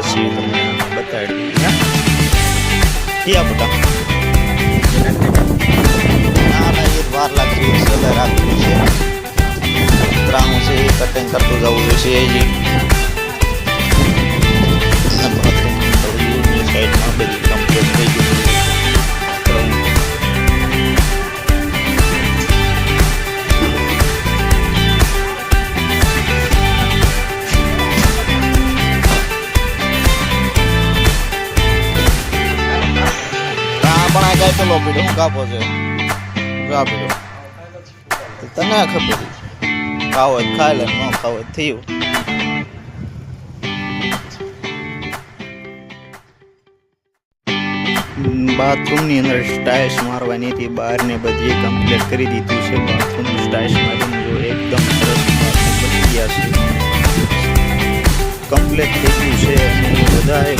આવ્યા છીએ તમને બતાવી ક્યાં બધા વાર લાગતી સદર આપેલી છે. ત્રાણું છે કટિંગ કરતું જવું જોઈએ પણ આ પેલો પીડો હું કાપો છે. આ તને ખબર ખાવો ખાઈ લે, ન ખાવો થયું. બાથરૂમની અંદર સ્ટાઇલ્સ મારવાની હતી, બહારને બધી કમ્પ્લીટ કરી દીધું છે. બાથરૂમની સ્ટાઇલ્સ મારીને જો એકદમ સરસ બની ગયા છે. કમ્પ્લીટ થઈ ગયું છે. અને બધાએ